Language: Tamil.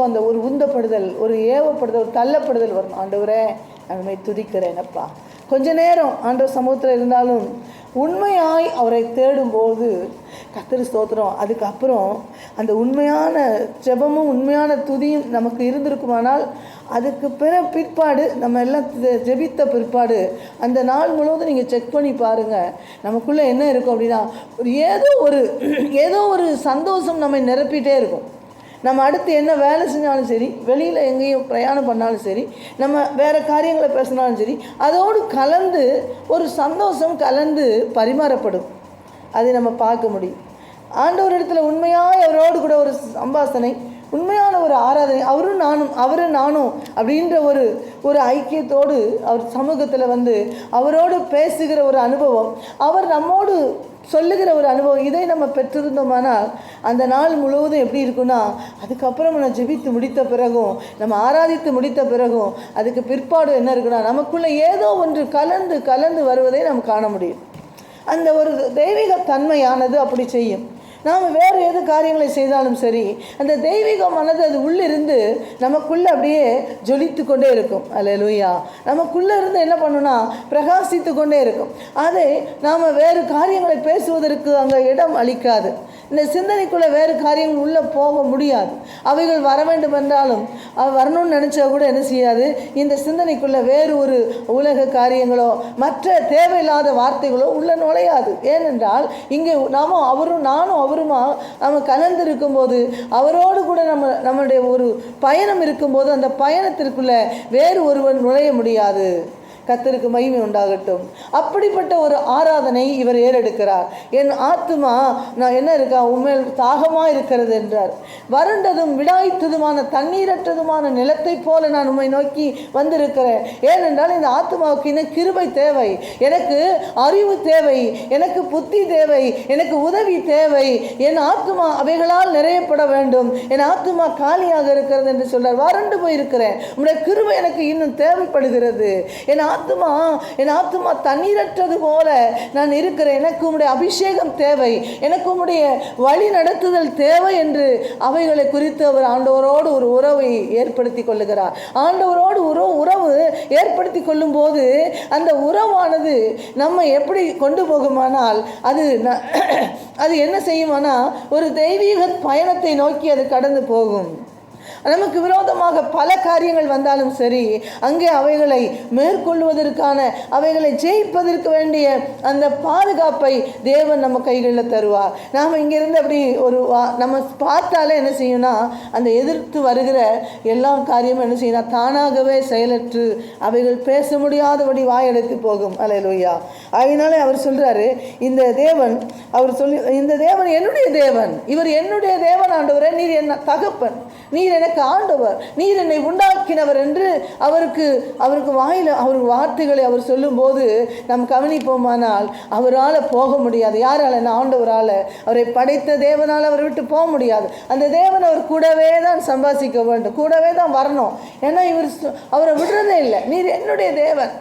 அந்த ஒரு உந்தப்படுதல் ஒரு ஏவப்படுதல் ஒரு தள்ளப்படுதல் வரும். ஆண்டவரே நம்மை துதிக்கிறேனப்பா கொஞ்ச நேரம் ஆண்டவர் சமூகத்தில் இருந்தாலும் உண்மையாய் அவரை தேடும்போது கத்திரி ஸ்தோத்திரம். அதுக்கப்புறம் அந்த உண்மையான ஜெபமும் உண்மையான துதியும் நமக்கு இருந்திருக்குமானால் அதுக்கு பிற பிற்பாடு நம்ம எல்லாம் ஜெபித்த பிற்பாடு அந்த நாள் முழுவதும் நீங்கள் செக் பண்ணி பாருங்கள் நமக்குள்ளே என்ன இருக்கும் அப்படின்னா ஒரு ஏதோ ஒரு ஏதோ ஒரு சந்தோஷம் நம்மை நிரப்பிட்டே இருக்கும். நம்ம அடுத்து என்ன வேலை செஞ்சாலும் சரி வெளியில் எங்கேயும் பிரயாணம் பண்ணாலும் சரி நம்ம வேறு காரியங்களை பேசினாலும் சரி அதோடு கலந்து ஒரு சந்தோஷம் கலந்து பரிமாறப்படும். அதை நம்ம பார்க்க முடியும். ஆண்டவர் இடத்துல உண்மையாக அவரோடு கூட ஒரு சம்பாசனை உண்மையான ஒரு ஆராதனை அவரும் நானும் அவரும் நானும் அப்படின்ற ஒரு ஒரு ஐக்கியத்தோடு அவர் சமூகத்தில் வந்து அவரோடு பேசுகிற ஒரு அனுபவம் அவர் நம்மோடு சொல்லுகிற ஒரு அனுபவம் இதை நம்ம பெற்றிருந்தோமானால் அந்த நாள் முழுவதும் எப்படி இருக்குன்னா அதுக்கப்புறம் நம்ம ஜெபித்து முடித்த பிறகும் நம்ம ஆராதித்து முடித்த பிறகும் அதுக்கு பிற்பாடு என்ன இருக்குன்னா நமக்குள்ளே ஏதோ ஒன்று கலந்து கலந்து வருவதை நம்ம காண முடியும். அந்த ஒரு தெய்வீக தன்மையானது அப்படி செய்யும். நாம் வேறு எது காரியங்களை செய்தாலும் சரி அந்த தெய்வீக மனது அது உள்ளிருந்து நமக்குள்ளே அப்படியே ஜொலித்து கொண்டே இருக்கும். அல்லேலூயா. நமக்குள்ளே இருந்து என்ன பண்ணுன்னா பிரகாசித்து கொண்டே இருக்கும். அதை நாம் வேறு காரியங்களை பேசுவதற்கு அங்கே இடம் அளிக்காது. இந்த சிந்தனைக்குள்ளே வேறு காரியங்கள் உள்ளே போக முடியாது. அவைகள் வர வேண்டும் என்றாலும் வரணும்னு நினச்சா கூட என்ன செய்யாது? இந்த சிந்தனைக்குள்ளே வேறு ஒரு உலக காரியங்களோ மற்ற தேவையில்லாத வார்த்தைகளோ உள்ளே நுழையாது. ஏனென்றால் இங்கே நாமும் அவரும் நானும் அவருமா நம்ம கலந்திருக்கும் போது அவரோடு கூட நம்ம நம்மளுடைய ஒரு பயணம் இருக்கும்போது அந்த பயணத்திற்குள்ளே வேறு ஒருவன் நுழைய முடியாது. கத்தருக்கு மகிமை உண்டாகட்டும். அப்படிப்பட்ட ஒரு ஆராதனை இவர் ஏறெடுக்கிறார். என் ஆத்துமா நான் என்ன இருக்கா? உண்மையில் தாகமாக இருக்கிறது என்றார். வறண்டதும் விடாய்த்ததுமான தண்ணீரற்றதுமான நிலத்தைப் போல நான் உண்மை நோக்கி வந்திருக்கிறேன். ஏனென்றால் இந்த ஆத்மாவுக்கு இன்னும் கிருபை தேவை. எனக்கு அறிவு தேவை. எனக்கு புத்தி தேவை. எனக்கு உதவி தேவை. என் ஆத்மா அவைகளால் நிறையப்பட வேண்டும். என் ஆத்மா காலியாக இருக்கிறது என்று சொல்றார். வறண்டு போயிருக்கிறேன். உங்களுடைய கிருபை எனக்கு இன்னும் தேவைப்படுகிறது. என் ஆத்மா என் ஆத்மா தண்ணீரற்றது போல நான் இருக்கிறேன். எனக்கு உம்முடைய அபிஷேகம் தேவை. எனக்கு உம்முடைய வழி நடத்துதல் தேவை என்று அவைகளை குறித்து அவர் ஆண்டவரோடு ஒரு உறவை ஏற்படுத்தி கொள்ளுகிறார். ஆண்டவரோடு உறவு உறவு ஏற்படுத்தி கொள்ளும்போது அந்த உறவானது நம்ம எப்படி கொண்டு போகுமானால் அது அது என்ன செய்யுமானா ஒரு தெய்வீக பயணத்தை நோக்கி அது கடந்து போகும். நமக்கு விரோதமாக பல காரியங்கள் வந்தாலும் சரி அங்கே அவைகளை மேற்கொள்வதற்கான அவைகளை ஜெயிப்பதற்கு வேண்டிய அந்த பாதுகாப்பை தேவன் நம்ம கைகளில் தருவார். நாம் இங்கிருந்து அப்படி ஒரு வா- நம்ம பார்த்தாலே என்ன செய்யும்னா அந்த எதிர்த்து வருகிற எல்லா காரியமும் என்ன செய்யணும் தானாகவே செயலற்று அவைகள் பேச முடியாதபடி வாயெடுத்து போகும். அலையலூயா. அதனால அவர் சொல்றாரு இந்த தேவன் அவர் சொல்லி இந்த தேவன் என்னுடைய தேவன் இவர் என்னுடைய தேவன் ஆண்டவரே நீர் என்ன தகப்பன். நீர் எனக்கு ஆண்டவர் நீர் என்னை உண்டாக்கினவர் என்று அவருக்கு அவருக்கு வாயில் அவர் வார்த்தைகளை அவர் சொல்லும்போது நாம் கவனிப்போமானால் அவரால் போக முடியாது. யாரால்? என்ன ஆண்டவரால். அவரை படைத்த தேவனால் அவரை விட்டு போக முடியாது. அந்த தேவன் அவர் கூடவே தான் சம்பாதிக்க வேண்டும். கூடவே தான் வரணும். ஏன்னா இவர் அவரை விடுறதே இல்லை. நீர் என்னுடைய தேவன்.